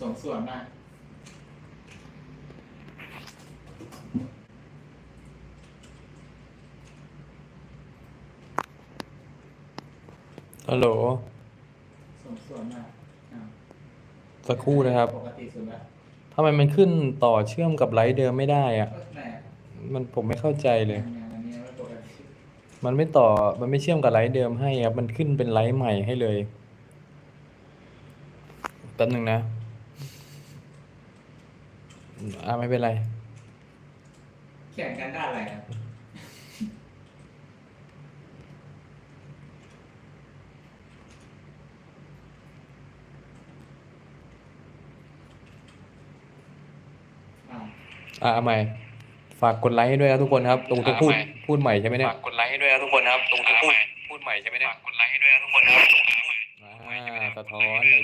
สมส่วนมากฮัลโหลสมส่วนมากอ่าสักครู่นะครับ ปกติสุดแล้วทำไมมันขึ้นต่อเชื่อมกับไลท์เดิมไม่ได้อะก็แหม่มันผมไม่เข้าใจเลย งานอันนี้ไม่ปกติมันไม่ต่อ มันไม่เชื่อมกับไลท์เดิมให้ครับ มันขึ้นเป็นไลท์ใหม่ให้เลย แป๊บหนึ่งนะ อ่าไม่เป็นไร แข่งกันด้านอะไรครับอ่าอ่าเอาใหม่ ฝากกดไลค์ให้ด้วยนะทุกคนครับตรงจะพูดพูดใหม่ใช่ไหมเนี่ยฝากกดไลค์ให้ด้วยนะทุกคนนะครับตรงที่พูดพูดใหม่ใช่ไหมเนี่ยฝากกดไลค์ให้ด้วยนะทุกคนนะครับตรงที่พูด อ่าสะท้อนเลย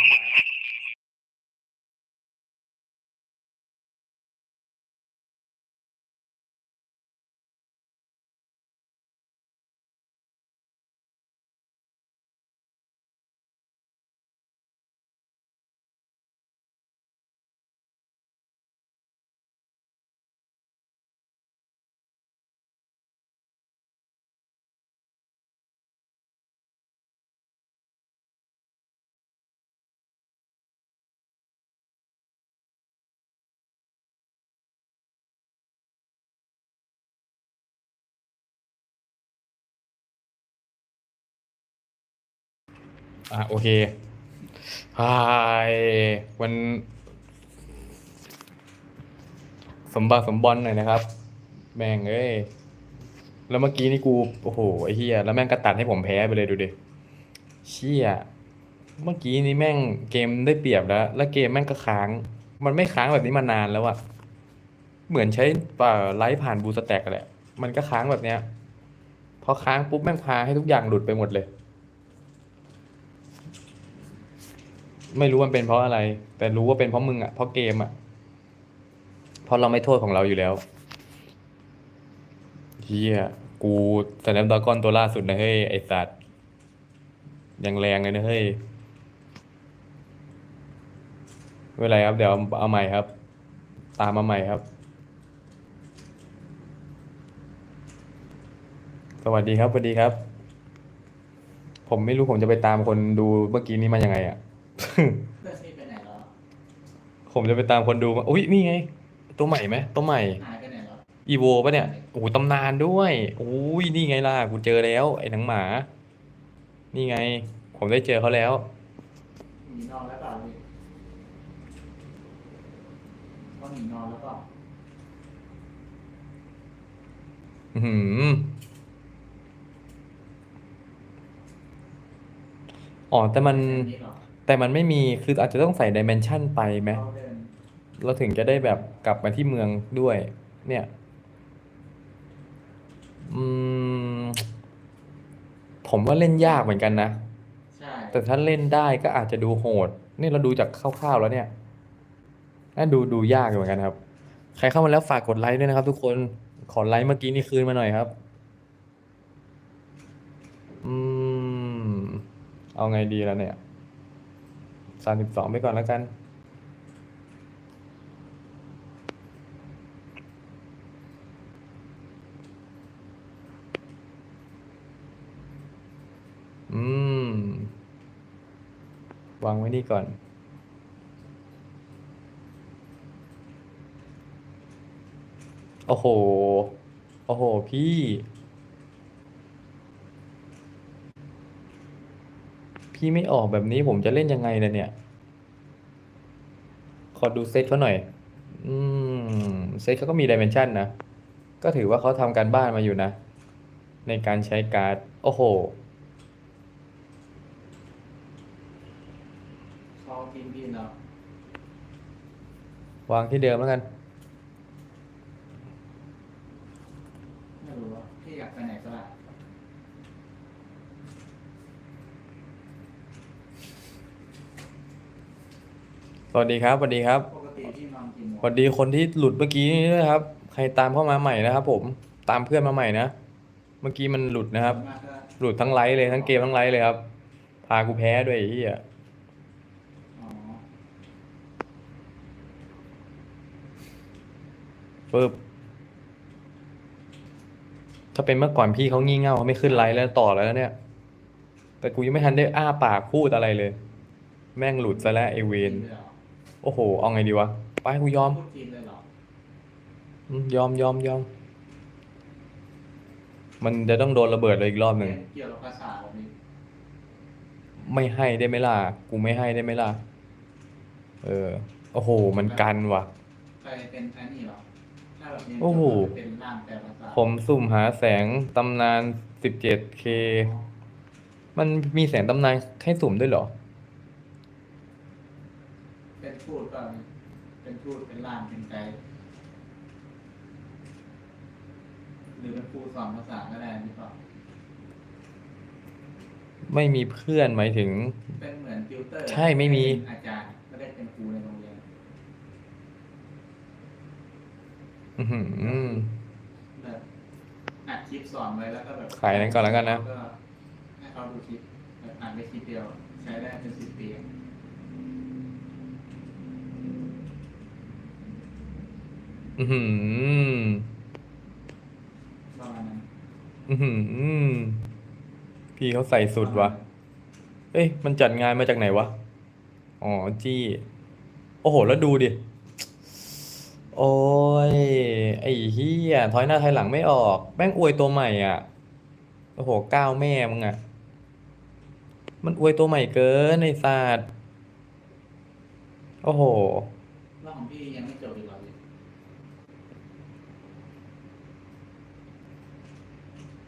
อะโอเคฮายวัน สมบัติสมบอลหน่อยนะครับ แม่งเอ้ย แล้วเมื่อกี้นี่กู โอ้โห ไอ้เฮียแล้วแม่งก็ตัดให้ผมแพ้ไปเลยดูดิ เชี่ย เมื่อกี้นี้แม่งเกมได้เปรียบแล้ว แล้วเกมแม่งก็ค้าง มันไม่ค้างแบบนี้มานานแล้วอะเหมือนใช้ป่าไลฟ์ผ่านบูสแต็กแหละ มันก็ค้างแบบเนี้ย พอค้างปุ๊บแม่งพาให้ทุกอย่างหลุดไปหมดเลย ไม่รู้มันเป็นเพราะอะไร แต่รู้ว่าเป็นเพราะมึงอะเพราะเกมอะเพราะเราไม่โทษของเราอยู่แล้วเฮียกูสแนปดากอนตัวล่าสุดนะเฮ้ยไอสัตว์ยังแรงเลยนะเฮ้ยไม่เป็นไรครับ เดี๋ยวเอาใหม่ครับ ตามมาใหม่ครับ สวัสดีครับสวัสดีครับ ผมไม่รู้ผมจะไปตามคนดูเมื่อกี้นี้มายังไงอะ เพื่อนนี่ไปไหนแล้วผมจะไปตามคนดูมาอุ้ยนี่ไง ตัวใหม่ไหมตัวใหม่ หายไปไหนแล้วอีโวปะเนี่ยโอ้โหตำนานด้วยอุ้ยนี่ไงล่ะกูเจอแล้ว ไอ้หนังหมา นี่ไง ผมได้เจอเขาแล้ว หนีนอนแล้วเปล่าพี่เขาหนีนอนแล้วเปล่าอือหืออ๋อแต่มันนี่หรอ แต่มันไม่มีคืออาจจะต้องใส่ดิเมนชันไปไหมเขาเดินเราถึงจะได้แบบกลับมาที่เมืองด้วย เนี่ยอืมผมว่าเล่นยากเหมือนกันนะ ใช่ แต่ถ้าเล่นได้ก็อาจจะดูโหด นี่เราดูจากคร่าวๆแล้วเนี่ยน่าดูดูยากอยู่เหมือนกันครับ ใครเข้ามาแล้วฝากกดไลค์ด้วยนะครับทุกคน ขอไลค์เมื่อกี้นี่คืนมาหน่อยครับ อืม เอาไงดีแล้วเนี่ย สามสิบสองไปก่อนแล้วกัน อืม วางไว้นี่ก่อนโอ้โห โอ้โห พี่ พี่ไม่ออกแบบนี้ผมจะเล่นยังไงล่ะเนี่ย ขอดูเซตเขาหน่อย อืม เซตเขาก็มีดิเมนชันนะ ก็ถือว่าเขาทำการบ้านมาอยู่นะ ในการใช้การ์ด โอ้โหเขาทีมพี่แล้ววางที่เดิมแล้วกัน สวัสดีครับสวัสดีครับสวัสดีคนที่หลุดเมื่อกี้นี่นะครับ ใครตามเข้ามาใหม่นะครับผมตามเพื่อนมาใหม่นะ เมื่อกี้มันหลุดนะครับ หลุดทั้งไลฟ์เลยทั้งเกมทั้งไลฟ์เลยครับ พากูแพ้ด้วยไอ้เหี้ยปึ๊บถ้าเป็นเมื่อก่อนพี่เขางี่เง่าเขาไม่ขึ้นไลฟ์แล้วต่อแล้วเนี่ย แต่กูยังไม่ทันได้อ้าปากพูดอะไรเลย แม่งหลุดซะแล้วไอเวน โอ้โห เอาไงดีวะ ไปกูยอมพูดจีนเลยเหรอ อืมยอมยอมยอม มันจะต้องโดนระเบิดเลยอีกรอบหนึ่ง เกี่ยวกับภาษาผมนี่ไม่ให้ได้ไหมล่ะ กูไม่ให้ได้ไหมล่ะ เออ โอ้โห มันกันว่ะ ไปเป็นอันนี้เหรอ ถ้าแบบเรียนโอ้โหจบแล้วเป็นร่างแต่ภาษาผมสุ่มหาแสงตำนาน 17K มันมีแสงตำนานให้สุ่มด้วยเหรอเป็น พูดก็เป็นพูดเป็นร่างเป็นไกด์หรือเป็นครูสอนภาษาก็ได้หรือเปล่าไม่มีเพื่อนหมายถึง เป็นเหมือนติวเตอร์ใช่ไม่มี เป็นอาจารย์ไม่ได้เป็นครูในโรงเรียนอือหือ แบบอัดคลิปสอนไว้แล้วก็แบบขายนั้นก่อนแล้วกันนะก็ให้เขาดูคลิปแบบอ่านได้คลิปเดียว ใช้ได้เป็นสิบปีอื อหือประมาณนั้นอือหือ พี่เขาใส่สุดวะ เอ้ย มันจัดงานมาจากไหนวะ อ๋อ จี้ โอ้โห แล้วดูดิ โอ้ย ไอ้เฮียถอยหน้าถอยหลังไม่ออก แม่งอวยตัวใหม่อะ โอ้โห ก้าวแม่มึงอะ มันอวยตัวใหม่เกินไอ้สัตว์โอ้โห เรื่องของพี่ยังไม่จบอีกเหรอพี่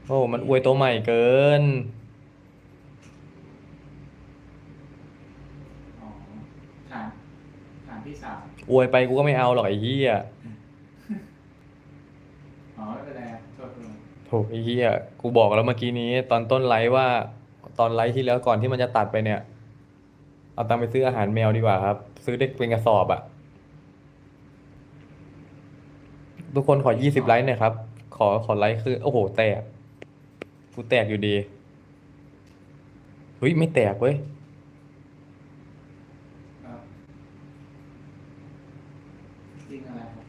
โอ้มันอวยตัวใหม่เกิน อ๋อถามถามพี่สาวอวยไปกูก็ไม่เอาหรอกไอ้เหี้ยอ๋อไม่เป็นไรก็คือโถไอ้เหี้ยกูบอกแล้วเมื่อกี้นี้ ตอนต้นไลฟ์ว่า ตอนไลฟ์ที่แล้วก่อนที่มันจะตัดไปเนี่ย เอาตังค์ไปซื้ออาหารแมวดีกว่าครับ ซื้อได้เป็นกระสอบอะทุกคนขอยี่สิบไลค์หน่อยครับ ขอขอไลค์คือ โอ้โหแตก กูแตกอยู่ดี เฮ้ย ไม่แตกเว้ยครับจริงอะไรครับ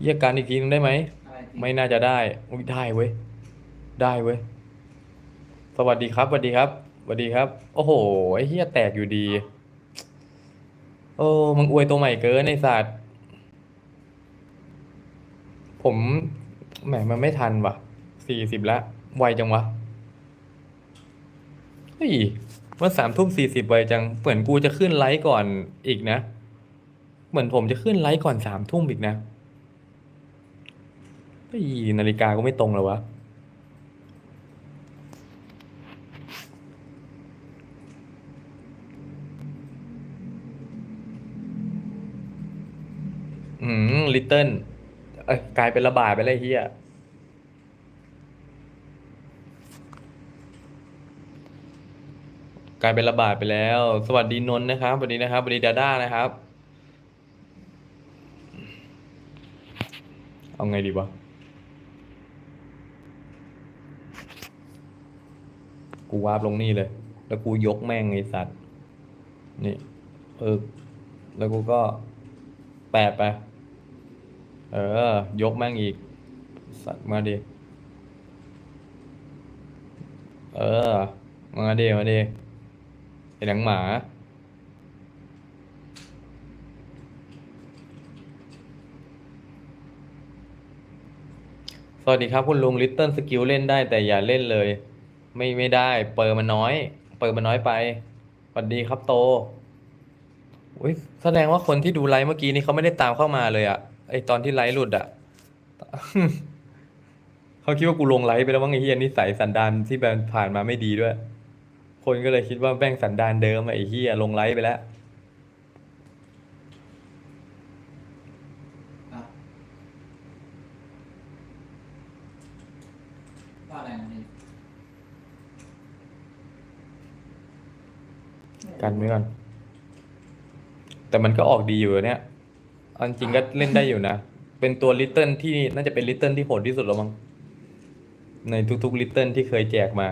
เยี่ยการอีกทีนึงได้ไหม อะไรจริงไม่น่าจะได้อุ๊ยได้เว้ย ได้เว้ย สวัสดีครับ สวัสดีครับ สวัสดีครับ โอ้โห ไอ้เหี้ยแตกอยู่ดี โอ้มึงอวยตัวใหม่เกินไอ้สัตว์ ผม แหม มันไม่ทันว่ะ สี่สิบละไวจังวะ เฮ้ยมันสามทุ่มสี่สิบไวจัง เหมือนกูจะขึ้นไลฟ์ก่อนอีกนะ เหมือนผมจะขึ้นไลฟ์ก่อนสามทุ่มอีกนะเฮ้ยนาฬิกาก็ไม่ตรงแล้ววะอืมลิตเติ้ลเอ้ยกลายเป็นระบาดไปเลยเฮีย กลายเป็นระบาดไปแล้ว สวัสดีนนท์นะครับสวัสดีนะครับสวัสดีดาด้านะครับ เอาไงดีวะกูวาร์ปลงนี่เลย แล้วกูยกแม่งไอสัตว์ นี่เออแล้วกูก็แปะไป เออ ยกแม่งอีก สัตว์มาดิ เออ มาดิมาดิ ไอหนังหมา สวัสดีครับคุณลุงลิตเติ้ลสกิลเล่นได้แต่อย่าเล่นเลย ไม่ไม่ได้ เปิดมันน้อย เปิดมันน้อยไป สวัสดีครับโตอุ้ยแสดงว่าคนที่ดูไลฟ์เมื่อกี้นี้เขาไม่ได้ตามเข้ามาเลยอะไอตอนที่ไลฟ์หลุดอะเขาคิดว่ากูลงไลฟ์ไปแล้วว่าไอเฮียนิสัยสันดานที่แบบผ่านมาไม่ดีด้วย คนก็เลยคิดว่าแม่งสันดานเดิมอะไอ้เฮียลงไลฟ์ไปแล้ว อะว่าอะไรนะนี่กันไว้ก่อน แต่มันก็ออกดีอยู่เนี่ยเอาจริงๆก็เล่นได้อยู่นะ เป็นตัวลิตเติ้ลที่น่าจะเป็นลิตเติ้ลที่โหดที่สุดแล้วมั้งในทุกๆลิตเติ้ลที่เคยแจกมา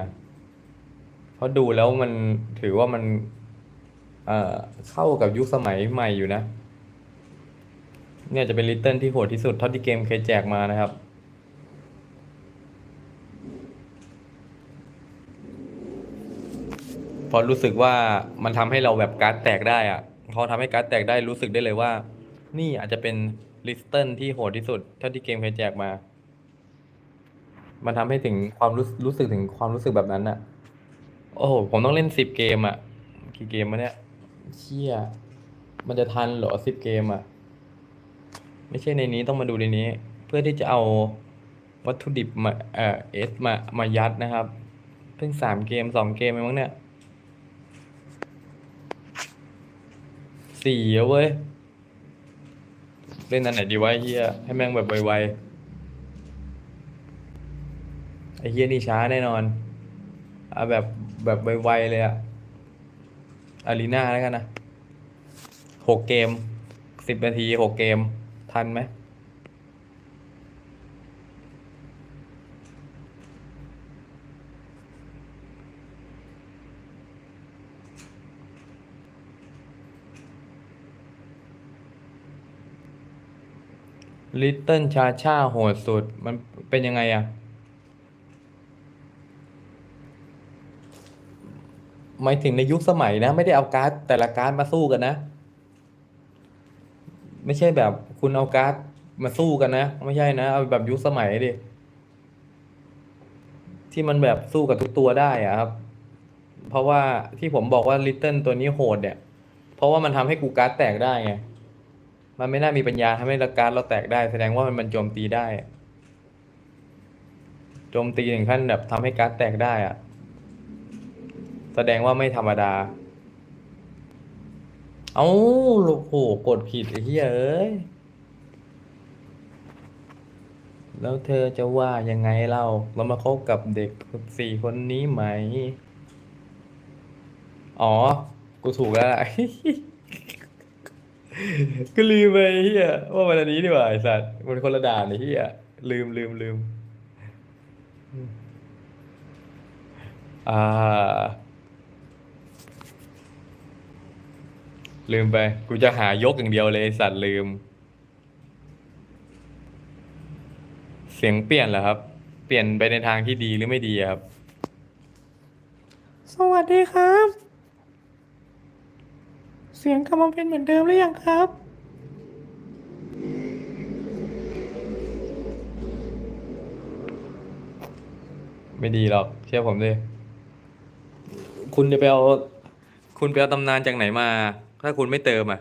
เพราะดูแล้วมันถือว่ามันเอ่อเข้ากับยุคสมัยใหม่อยู่นะ เนี่ยจะเป็นลิตเติ้ลที่โหดที่สุดเท่าที่เกมเคยแจกมานะครับพราะรู้สึกว่ามันทำให้เราแบบการ์ดแตกได้อะพอทำให้การ์ดแตกได้รู้สึกได้เลยว่า นี่อาจจะเป็นลิสเติ้ลที่โหดที่สุดเท่าที่เกมเคยแจกมา มันทำให้ถึงความรู้รู้สึกถึงความรู้สึกแบบนั้นอะ โอ้โห ผมต้องเล่นสิบเกมอะกี่เกมมาเนี่ยเชี่ยมันจะทันเหรอสิบเกมอะไม่ใช่ในนี้ต้องมาดูในนี้ เพื่อที่จะเอาวัตถุดิบมาเอ่อเอสมามายัดนะครับ เพิ่งสามเกมสองเกมเองมั้งเนี่ยสี่แล้วเว้ย เล่นอันไหนดีวะเฮียให้แม่งแบบไวๆไอเฮียนี่ช้าแน่นอน เอาแบบแบบไวๆเลยอะอารีนาแล้วกันนะหกเกมสิบนาทีหกเกม ทันไหมลิตเติ้ลชาชาโหดสุด มันเป็นยังไงอะ หมายถึงในยุคสมัยนะ ไม่ได้เอาการ์ดแต่ละการ์ดมาสู้กันนะ ไม่ใช่แบบคุณเอาการ์ดมาสู้กันนะ ไม่ใช่นะ เอาแบบยุคสมัยดิที่มันแบบสู้กับทุกตัวได้อะครับ เพราะว่าที่ผมบอกว่าลิตเติ้ลตัวนี้โหดเนี่ย เพราะว่ามันทำให้กูการ์ดแตกได้ไงมันไม่น่ามีปัญญาทำให้การ์ดเราแตกได้ แสดงว่ามันมันโจมตีได้โจมตีถึงขั้นแบบทำให้การ์ดแตกได้อะ แสดงว่าไม่ธรรมดา เอ้าโอ้โหกดผิดไอ้เหี้ยเอ้ย แล้วเธอจะว่ายังไงเล่าเรามาคบกับเด็กสี่คนนี้ไหม อ๋อ กูถูกแล้วล่ะ ก็ลืมไปเฮียว่ามันนนี้ดีกว่าไอสัตว์มันคนละด่านไอ้เฮียลืมลืมลืมอ่า ลืมไป กูจะหายกอย่างเดียวเลยไอ้สัตว์ลืม เสียงเปลี่ยนเหรอครับ เปลี่ยนไปในทางที่ดีหรือไม่ดีอะครับ สวัสดีครับ เสียงกลับมาเป็นเหมือนเดิมหรือยังครับ ไม่ดีหรอก เชื่อผมดิคุณจะไปเอา คุณไปเอาตำนานจากไหนมา ถ้าคุณไม่เติมอะ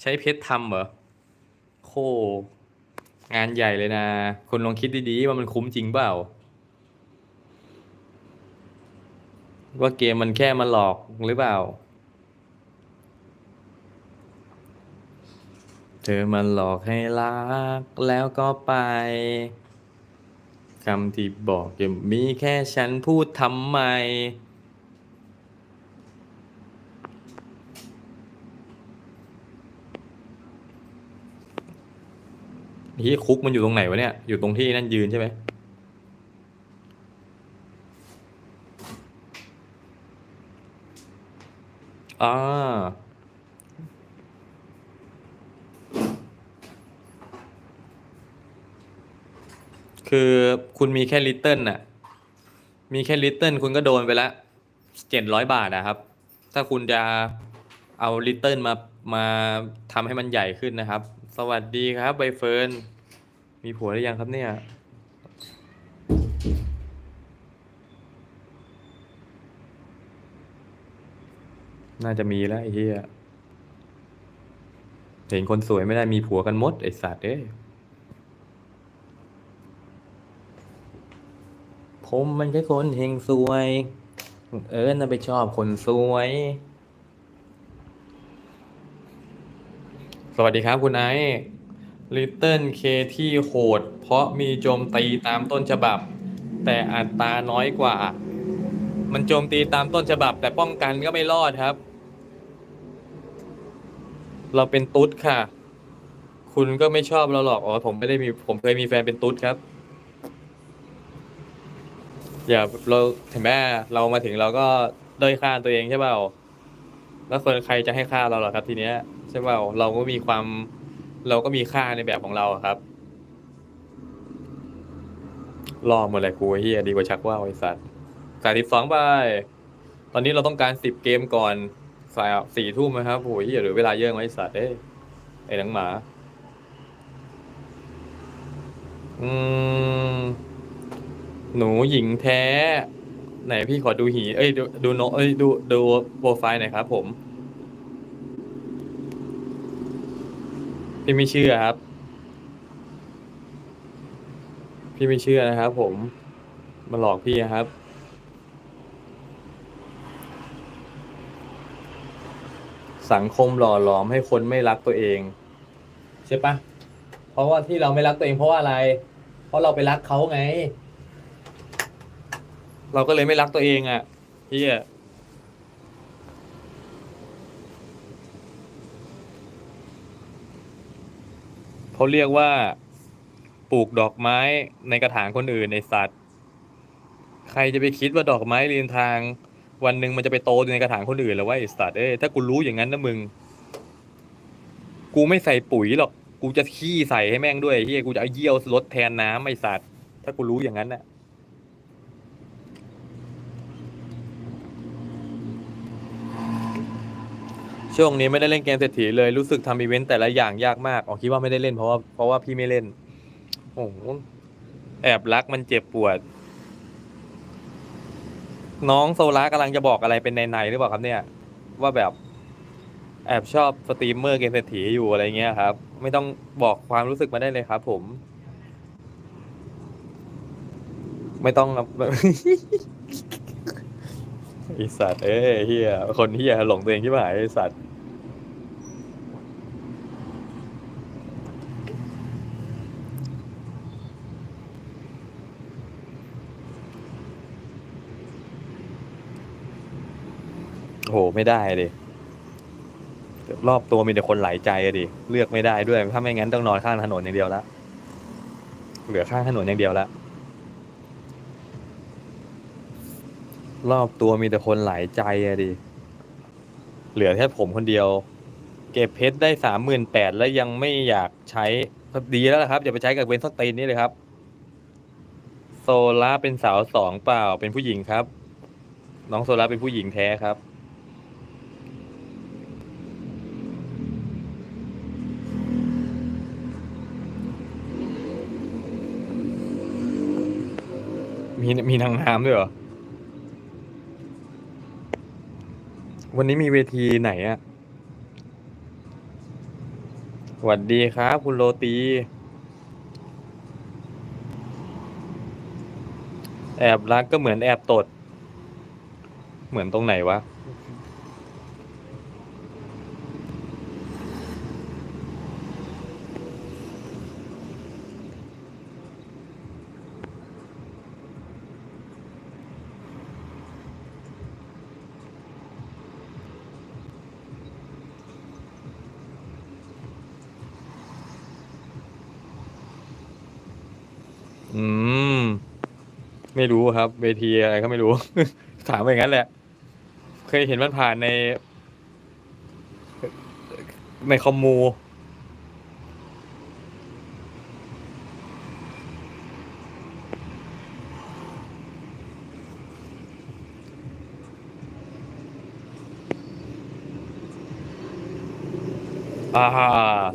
ใช้เพชรทำเหรอ โค งานใหญ่เลยนะ คุณลองคิดดีๆว่ามันคุ้มจริงเปล่า ว่าเกมมันแค่มาหลอกหรือเปล่า เธอมันหลอกให้รักแล้วก็ไปคำที่บอกจะมีแค่ฉันพูดทำไม ที่คุกมันอยู่ตรงไหนวะเนี่ย อยู่ตรงที่นั่นยืนใช่ไหมอ่า คือคุณมีแค่ลิตเติ้ลน่ะ มีแค่ลิตเติ้ลคุณก็โดนไปละเจ็ดร้อยบาทอะครับ ถ้าคุณจะเอาลิตเติ้ลมา มาทำให้มันใหญ่ขึ้นนะครับ สวัสดีครับใบเฟิร์น มีผัวหรือยังครับเนี่ย น่าจะมีแล้วไอ้เหี้ยเห็นคนสวยไม่ได้มีผัวกันหมดไอ้สัตว์เอ้ยผมมันแค่คนเฮงสวย เอิญน่ะไปชอบคนสวย สวัสดีครับคุณไอซ์ลิตเติ้ลเคที่โหด เพราะมีโจมตีตามต้นฉบับ แต่อัตราน้อยกว่า มันโจมตีตามต้นฉบับ แต่ป้องกันก็ไม่รอดครับ เราเป็นตุ๊ดค่ะ คุณก็ไม่ชอบเราหรอก อ๋อ ผมไม่ได้มี ผมเคยมีแฟนเป็นตุ๊ดครับ อย่าเราถึงแม้เรามาถึงเราก็ด้อยค่าตัวเองใช่เปล่า แล้วคนใครจะให้ค่าเราหรอครับทีเนี้ย ใช่เปล่าเราก็มีความ เราก็มีค่าในแบบของเราอะครับลองหมดเลยกูเฮียดีกว่าชักว่าวไอสัตว์สายสิบสองใบตอนนี้เราต้องการสิบเกมก่อนสายสี่ทุ่มนะครับโอ้ยเฮียหรือเวลาเยอะไหมไอสัตว์เอ้ยไอ้หนังหมา อืม หนูหญิงแท้ ไหนพี่ขอดูหี เอ้ย ดูดูโนเอ้ยดูดูโปรไฟล์หน่อยครับผม พี่ไม่เชื่อครับ พี่ไม่เชื่อนะครับผม มาหลอกพี่นะครับ สังคมหล่อหลอมให้คนไม่รักตัวเอง ใช่ปะเพราะว่าที่เราไม่รักตัวเองเพราะว่าอะไร เพราะเราไปรักเขาไง เราก็เลยไม่รักตัวเองอะเฮีย เขาเรียกว่าปลูกดอกไม้ในกระถางคนอื่นในสัตว์ ใครจะไปคิดว่าดอกไม้ริมทาง วันหนึ่งมันจะไปโตในกระถางคนอื่นแล้วว่าไอ้สัตว์เอ้ยถ้ากูรู้อย่างนั้นนะมึง กูไม่ใส่ปุ๋ยหรอก กูจะขี้ใส่ให้แม่งด้วยเฮียกูจะเอาเยี่ยวลดแทนน้ำไอ้สัตว์ ถ้ากูรู้อย่างนั้นน่ะ ช่วงนี้ไม่ได้เล่นเกมเศรษฐีเลยรู้สึกทำอีเวนต์แต่ละอย่างยากมากอ๋อคิดว่าไม่ได้เล่นเพราะว่าเพราะว่าพี่ไม่เล่นโอ้โหแอบรักมันเจ็บปวด น้องโซล่ากำลังจะบอกอะไรเป็นในๆหรือเปล่าครับเนี่ย ว่าแบบแอบชอบสตรีมเมอร์เกมเศรษฐีอยู่อะไรเงี้ยครับ ไม่ต้องบอกความรู้สึกมาได้เลยครับ ผม ไม่ต้องไอสัตว์เอ้ยเฮียคนเฮียหลงตัวเองที่หายไอสัตว์ ไม่ได้ดิรอบตัวมีแต่คนหลายใจอะดิ เลือกไม่ได้ด้วย ถ้าไม่งั้นต้องนอนข้างถนนอย่างเดียวละเหลือข้างถนนอย่างเดียวละรอบตัวมีแต่คนหลายใจอะดิ เหลือแค่ผมคนเดียว เก็บเพชรได้สามหมื่นแปดแล้วยังไม่อยากใช้ดีแล้วละครับอย่าไปใช้กับเวนสเตนนี่เลยครับ โซล่าเป็นสาวสองเปล่าเป็นผู้หญิงครับ น้องโซล่าเป็นผู้หญิงแท้ครับ มีมีนางน้ำด้วยเหรอ วันนี้มีเวทีไหนอะสวัสดีครับ คุณโรตี แอบรักก็เหมือนแอบตด เหมือนตรงไหนวะ อืม ไม่รู้ครับ เวทีอะไรก็ไม่รู้ ถามไปอย่างนั้นแหละ เคยเห็นมันผ่านใน ในคอมมู อ่า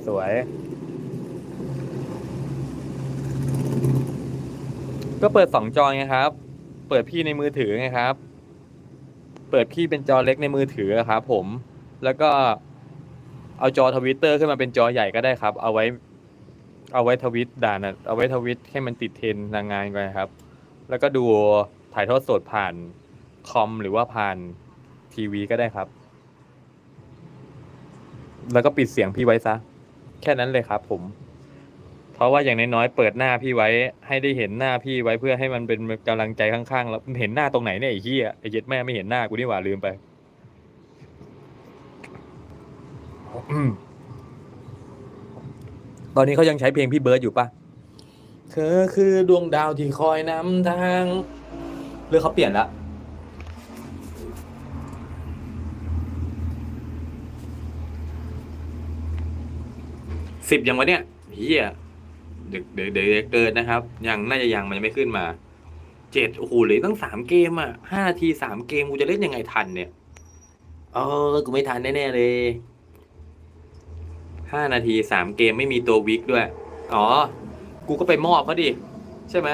สวย ก็เปิดสองจอไงครับ เปิดพี่ในมือถือไงครับ เปิดพี่เป็นจอเล็กในมือถืออะครับผม แล้วก็เอาจอทวิตเตอร์ขึ้นมาเป็นจอใหญ่ก็ได้ครับ เอาไว้ เอาไว้ทวิตด่านะเอาไว้ทวิตให้มันติดเทรนด์นางงานกันครับ แล้วก็ดูถ่ายทอดสดผ่านคอมหรือว่าผ่านทีวีก็ได้ครับ แล้วก็ปิดเสียงพี่ไว้ซะ แค่นั้นเลยครับผม เพราะว่าอย่างน้อยๆเปิดหน้าพี่ไว้ ให้ได้เห็นหน้าพี่ไว้เพื่อให้มันเป็นกำลังใจข้างๆแล้วเห็นหน้าตรงไหนเนี่ยไอ้เหี้ยไอ้เย็ดแม่ไม่เห็นหน้ากูนี่หว่าลืมไปตอนนี้เขายังใช้เพลงพี่เบิร์ดอยู่ปะเธอคือดวงดาวที่คอยนำทางหรือเขาเปลี่ยนละสิบยังวะเนี่ยเฮีย เดี๋ยวเดี๋ยวเดี๋ยวเกินนะครับ ยังน่าจะยังมันยังไม่ขึ้นมาเจ็ดโอ้โหเหลือตั้งสามเกมอะห้านาทีสามเกมกูจะเล่นยังไงทันเนี่ยเออกูไม่ทันแน่ๆเลยห้านาทีสามเกมไม่มีตัววิกด้วย อ๋อ กูก็ไปมอบเขาดิ ใช่ไหม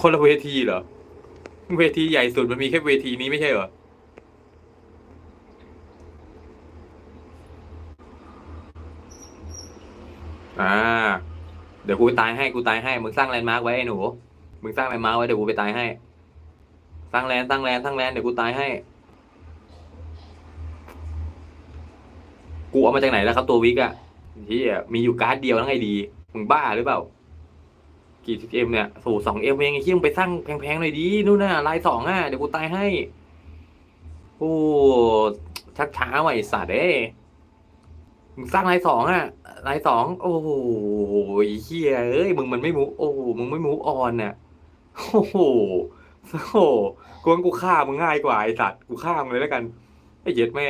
คนละเวทีเหรอ เวทีใหญ่สุดมันมีแค่เวทีนี้ไม่ใช่เหรอ อ่า เดี๋ยวกูไปตายให้กูตายให้ มึงสร้างแลนด์มาร์กไว้ไอ้หนู มึงสร้างแลนด์มาร์กไว้เดี๋ยวกูไปตายให้ สร้างแลนด์สร้างแลนด์สร้างแลนด์เดี๋ยวกูตายให้ กูเอามาจากไหนแล้วครับตัววิกอะที่มีอยู่การ์ดเดียวทั้งไอดี มึงบ้าหรือเปล่า กี่สิบเอ็มเนี่ยสู่สองเอ็มเองไอ้ที่มึงไปสร้างแพงๆหน่อยดีนู่นน่ะลายสองอะเดี๋ยวกูตายให้ โอ้ชักช้าว่ะไอสัตว์เอ้ มึงสร้างลายสองอะลายสองโอ้โหเฮียเอ้ยมึงมันไม่มูโอ้โหมึงไม่มูออนน่ะโอ้โหโอ้โหกูว่ากูฆ่ามึงง่ายกว่าไอสัตว์กูฆ่ามึงเลยแล้วกันไอเหี้ย็ดแม่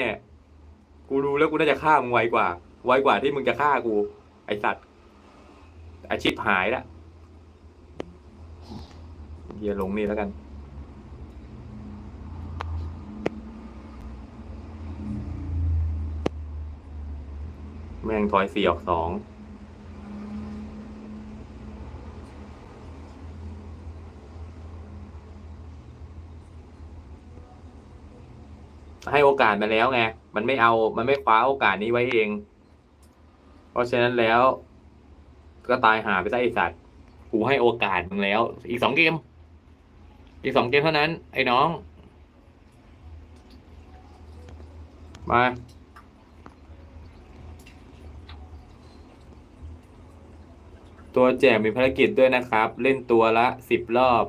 กูรู้แล้วกูน่าจะฆ่ามึงไวกว่า ไวกว่าที่มึงจะฆ่ากู ไอสัตว์อาชีพหายละเฮียลงนี่แล้วกัน แม่งถอยสี่ออกสองให้โอกาสมาแล้วไง มันไม่เอา มันไม่คว้าโอกาสนี้ไว้เอง เพราะฉะนั้นแล้ว ก็ตายหาไปซะไอสัตว์ กูให้โอกาสมึงแล้ว อีกสองเกม อีกสองเกมเท่านั้น ไอ้น้อง มา ตัวแจกมีภารกิจด้วยนะครับ เล่นตัวละสิบรอบ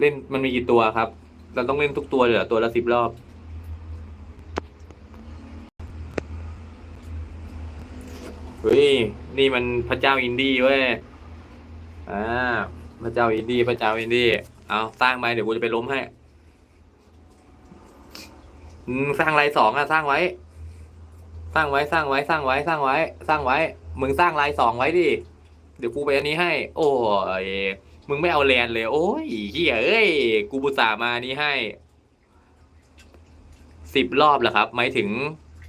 เล่นมันมีกี่ตัวครับ เราต้องเล่นทุกตัวเลยเหรอตัวละสิบรอบ เฮ้ย นี่มันพระเจ้าอินดี้เว้ย อ่า พระเจ้าอินดี้พระเจ้าอินดี้เอาสร้างไปเดี๋ยวกูจะไปล้มให้สร้างลายสองอะสร้างไว้ สร้างไว้สร้างไว้สร้างไว้สร้างไว้ สร้างไว้ มึงสร้างลายสองไว้ดิ เดี๋ยวกูไปอันนี้ให้ โอ้ยมึงไม่เอาแลนเลย โอ้ยเฮียเอ้ย กูบุตส่ามานี้ให้สิบรอบเหรอครับ หมายถึง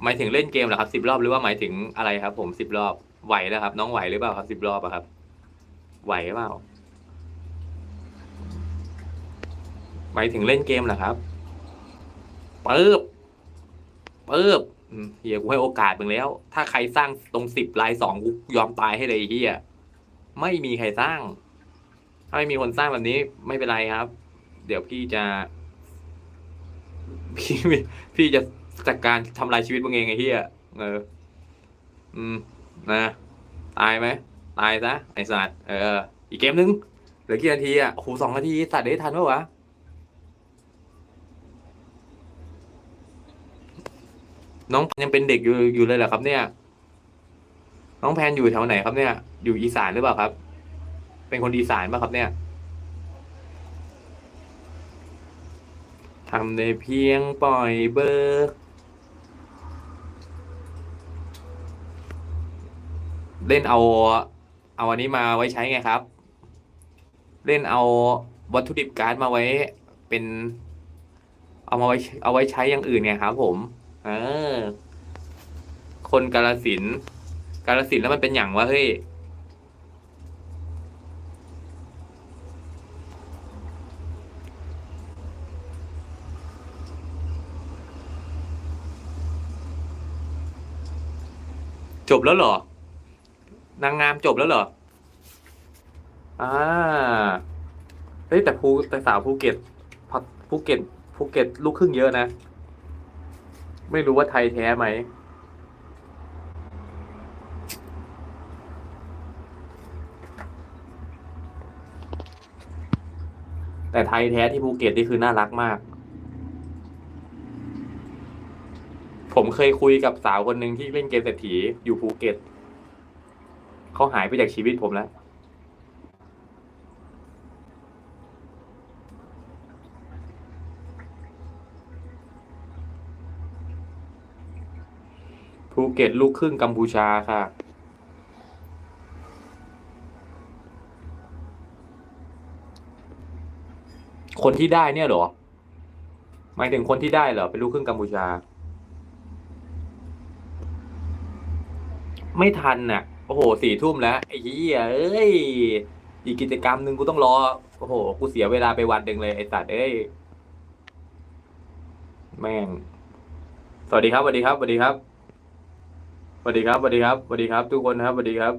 หมายถึงเล่นเกมเหรอครับสิบรอบหรือว่าหมายถึงอะไรครับ ผมสิบรอบไหวแล้วครับ น้องไหวหรือเปล่าครับสิบรอบอะครับ ไหวหรือเปล่าหมายถึงเล่นเกมเหรอครับปึ๊บปึ๊บเฮียกูให้โอกาสมึงแล้ว ถ้าใครสร้างตรงสิบลายสองกูยอมตายให้เลยเฮีย ไม่มีใครสร้าง ถ้าไม่มีคนสร้างแบบนี้ไม่เป็นไรครับ เดี๋ยวพี่จะ พี่พี่จะจัดการทำลายชีวิตมึงเองไอ้เฮียเออ อืม นะ ตายไหมตายซะไอ้สัตว์เออ อีกเกมนึงเหลือกี่นาทีอะโอ้โหสองนาทีสัตว์ได้ทันปะวะน้องยังเป็นเด็กอยู่อยู่เลยเหรอครับเนี่ย น้องแพนอยู่แถวไหนครับเนี่ย อยู่อีสานหรือเปล่าครับ เป็นคนอีสานป่ะครับเนี่ยทำได้เพียงปล่อยเบอร์เล่นเอาเอาอันนี้มาไว้ใช้ไงครับ เล่นเอาวัตถุดิบการ์ดมาไว้เป็น เอามาไว้เอาไว้ใช้อย่างอื่นไงครับ ผมเออคนกาลสินกาลสินแล้วมันเป็นอย่างวะเฮ้ย จบแล้วเหรอ นางงามจบแล้วเหรอ อ่า เฮ้ยแต่ภูแต่สาวภูเก็ตภูเก็ตภูเก็ตลูกครึ่งเยอะนะ ไม่รู้ว่าไทยแท้ไหม แต่ไทยแท้ที่ภูเก็ตนี่คือน่ารักมาก ผมเคยคุยกับสาวคนหนึ่งที่เล่นเกมเศรษฐีอยู่ภูเก็ตเขาหายไปจากชีวิตผมแล้ว ภูเก็ตลูกครึ่งกัมพูชาค่ะคนที่ได้เนี่ยเหรอ หมายถึงคนที่ได้เหรอ เป็นลูกครึ่งกัมพูชา ไม่ทันน่ะ โอ้โหสี่ทุ่มแล้วไอ้เหี้ยเอ้ย อีกกิจกรรมหนึ่งกูต้องรอ โอ้โห กูเสียเวลาไปวันหนึ่งเลยไอ้สัตว์เอ้ย แม่ง สวัสดีครับสวัสดีครับสวัสดีครับสวัสดีครับสวัสดีครับสวัสดีครับ ทุกคนครับสวัสดีครับ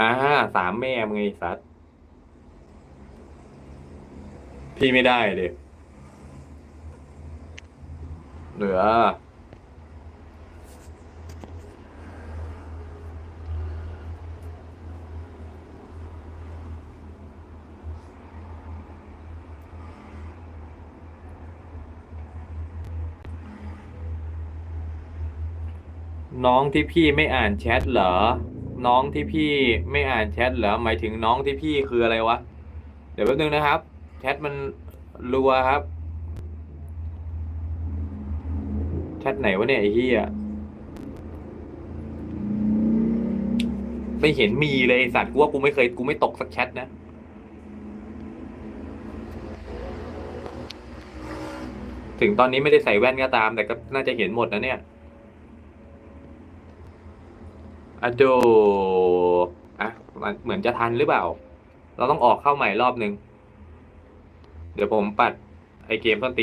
อ่าสามแม่มึงไอ้สัตว์พี่ไม่ได้เด็กเหลือ น้องที่พี่ไม่อ่านแชทเหรอ น้องที่พี่ไม่อ่านแชทเหรอ หมายถึงน้องที่พี่คืออะไรวะ เดี๋ยวแป๊บนึงนะครับ แชทมันรัวครับ แชทไหนวะเนี่ยไอ้เหี้ยไม่เห็นมีเลยไอ้สัตว์กูว่ากูไม่เคยกูไม่ตกสักแชทนะถึงตอนนี้ไม่ได้ใส่แว่นก็ตาม แต่ก็น่าจะเห็นหมดนะเนี่ย อะโดอะมันเหมือนจะทันหรือเปล่า เราต้องออกเข้าใหม่รอบหนึ่งเดี๋ยวผมปัดไอเกมต้นตีน